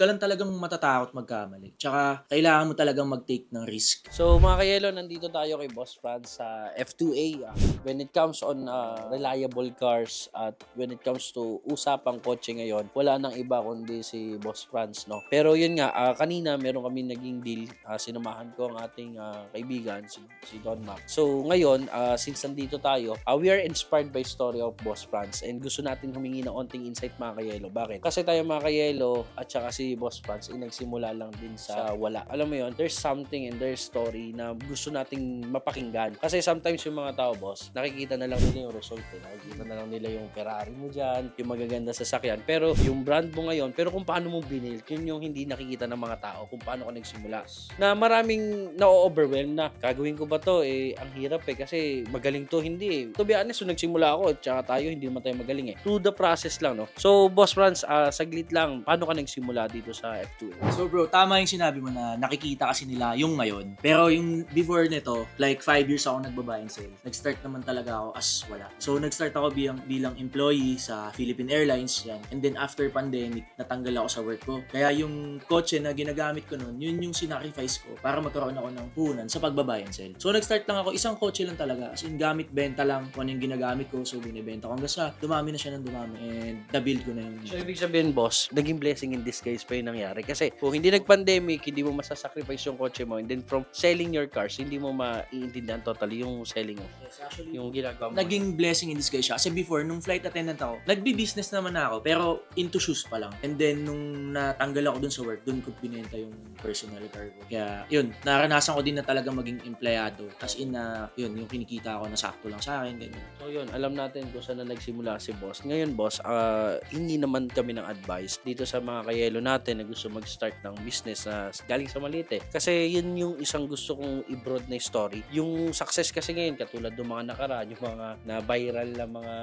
ka lang talagang matatakot magkamali. Tsaka, kailangan mo talagang mag-take ng risk. So mga kayelo, nandito tayo kay Boss Franz sa F2A. Ah, When it comes on ah, reliable cars at when it comes to usapang kotse ngayon, wala nang iba kundi si Boss Franz, no? Pero yun nga, ah, kanina meron kami naging deal, ah, sinamahan ko ang ating ah, kaibigan, si, si Don Mac. So ngayon, ah, since nandito tayo, ah, we are inspired by story of Boss Franz and gusto natin humingi ng onting insight mga kayelo. Bakit? Kasi tayo mga kayelo at saka si Boss Franz ay nagsimula lang din sa wala. Alam mo yon there's something in their story na gusto nating mapakinggan. Kasi sometimes yung mga tao, boss, nakikita na lang nila yung result. Eh. Nakikita na lang nila yung Ferrari mo dyan, yung magaganda sa sakyan. Pero yung brand mo ngayon, pero kung paano mo binild, yun yung hindi nakikita ng mga tao kung paano ka nagsimula. Na maraming na-overwhelm na, gagawin ko ba to? Eh, ang hirap eh, kasi magaling to, hindi eh. To be honest, nung nagsimula ako, tsaka tayo, hindi naman tayo magaling eh. Through the process lang, no? So, Boss Franz, ah, saglit lang, paano ka nagsimula dito sa F2? So bro, tama yung sinabi mo na nakikita kasi nila yung ngayon. Pero yung before nito, like 5 years ako nagbabuy and sell. Nag-start naman talaga ako as wala. So nag-start ako bilang, bilang employee sa Philippine Airlines yan. And then after pandemic, natanggal ako sa work ko. Kaya yung kotse na ginagamit ko noon, yun yung sinacrifice ko para magkaroon ako ng puhunan sa pagbabuy and sell. So nag-start lang ako, isang kotse lang talaga. As in gamit, benta lang kung ano yung ginagamit ko. So binibenta ko hanggang sa dumami na siya ng dumami. And na-build ko na yung So, ibig sabihin, boss, naging blessing in disguise pa yung nangyari. Kasi kung hindi nag-pandemic, hindi mo masasacrifice yung kotse mo. And then from selling your cars, hindi mo maiintindihan totally yung selling mo. Yes, actually, Yung ginagawa mo. naging blessing in disguise siya. Kasi before, nung flight attendant ako, nagbi-business naman ako, pero into shoes pa lang. And then, nung natanggal ako dun sa work, dun ko binenta yung personal car ko. Kaya, yun, naranasan ko din na talaga maging empleyado. As in na, yun, yung kinikita ko na sakto lang sa akin, ganyan. So yun, alam natin kung saan na nagsimula si boss. Ngayon boss, ah, hingi naman kami ng advice dito sa mga kayelo natin na gusto mag-start ng business na galing sa maliit eh. Kasi yun yung isang gusto kong i-broad na story. Yung success kasi ngayon, katulad ng mga nakaraan, yung mga na viral na mga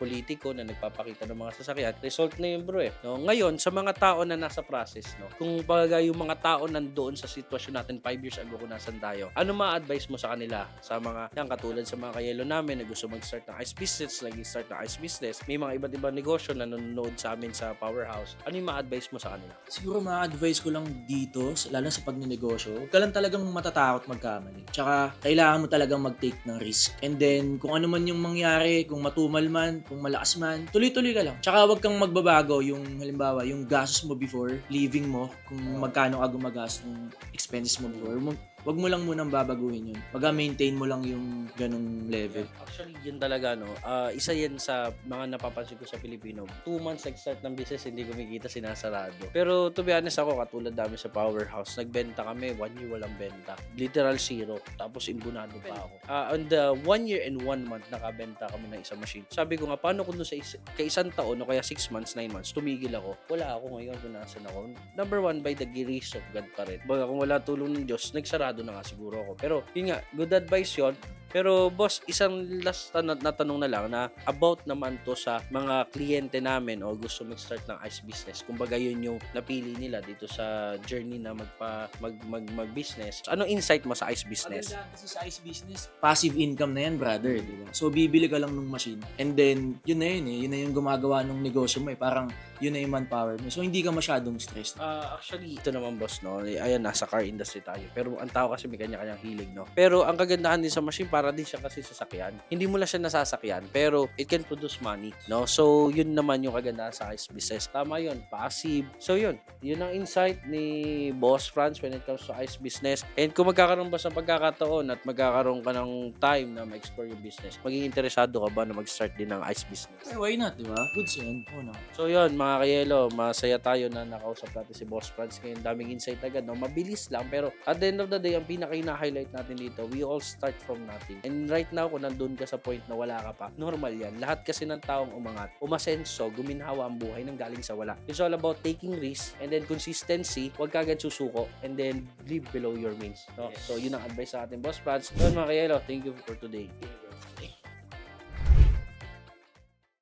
politiko na nagpapakita ng mga sasakyan, result na yun bro eh. No? Ngayon, sa mga tao na nasa process, no? kung bagay yung mga tao nandoon sa sitwasyon natin 5 years ago kung nasan tayo, ano ma-advise mo sa kanila? Sa mga, yan, katulad sa mga kayelo namin na gusto mag-start ng ice business, lagi start ng ice business, may mga iba't ibang negosyo na nanonood sa amin sa Powerhouse. Ano yung ma-advise mo sa kanila? Siguro ma-advise ko lang dito, lalo sa pagnenegosyo, huwag ka lang talagang matatakot magkamali. Tsaka, kailangan mo talagang mag-take ng risk. And then, kung ano man yung mangyari, kung matumal man, kung malakas man, tuloy-tuloy ka lang. Tsaka, huwag kang magbabago yung, halimbawa, yung gastos mo before, leaving mo, kung magkano ka gumagas ng expenses mo before, Huwag mo lang munang babaguhin yun. Maga-maintain mo lang yung ganong level. Actually, yun talaga, no? Ah, isa yan sa mga napapansin ko sa Pilipino. Two months nag-start ng business, hindi kumikita, sinasarado. Pero to be honest ako, katulad namin sa Powerhouse, nagbenta kami, one year walang benta. Literal zero. Tapos imbunado pa ako. Ah, on the one year and one month, nakabenta kami ng isang machine. Sabi ko nga, paano kung sa is- kay isang taon o kaya six months, nine months, tumigil ako. Wala ako ngayon kung nasan ako. Number one, by the grace of God pa rin. Baga kung wala tulong ng Diyos, nagsarado na nga siguro ako. Pero yun nga, good advice yon pero boss, isang last na, na tanong na lang na about naman to sa mga kliyente namin o gusto mag-start ng ice business. Kumbaga yun yung napili nila dito sa journey na magpa mag mag, mag-business. Anong insight mo sa ice business? Maganda kasi sa ice business, passive income na yan, brother, di ba? So, bibili ka lang ng machine. And then, yun na yun eh. Yun na yung gumagawa ng negosyo mo eh. Parang, yun na yung manpower mo. So, hindi ka masyadong stressed. Ah, actually, ito naman boss, no? Ayan, nasa car industry tayo. Pero ang tao kasi may kanya-kanyang hilig, no? Pero ang kagandahan din sa machine, para din siya kasi sasakyan. Hindi mo lang siya nasasakyan, pero it can produce money, no? So, yun naman yung kagandahan sa ice business. Tama yun, passive. So, yun. Yun ang insight ni Boss Franz when it comes to ice business. And kung magkakaroon ba sa pagkakataon at magkakaroon ka ng time na ma-explore yung business, maging interesado ka ba na mag-start din ng ice business? Eh, why not, di ba? Goods yan. Oo na. So yun, mga kayelo, masaya tayo na nakausap natin si Boss Franz ngayon. Daming insight agad, no? Mabilis lang, pero at the end of the day, ang pinaka-highlight natin dito, we all start from nothing. And right now, kung nandun ka sa point na wala ka pa, normal yan. Lahat kasi ng taong umangat, umasenso, guminhawa ang buhay nang galing sa wala. It's all about taking risks and then consistency, huwag ka agad susuko and then live below your means. No? So yun ang advice sa atin, Boss Franz. Yun mga kayelo, thank you for today.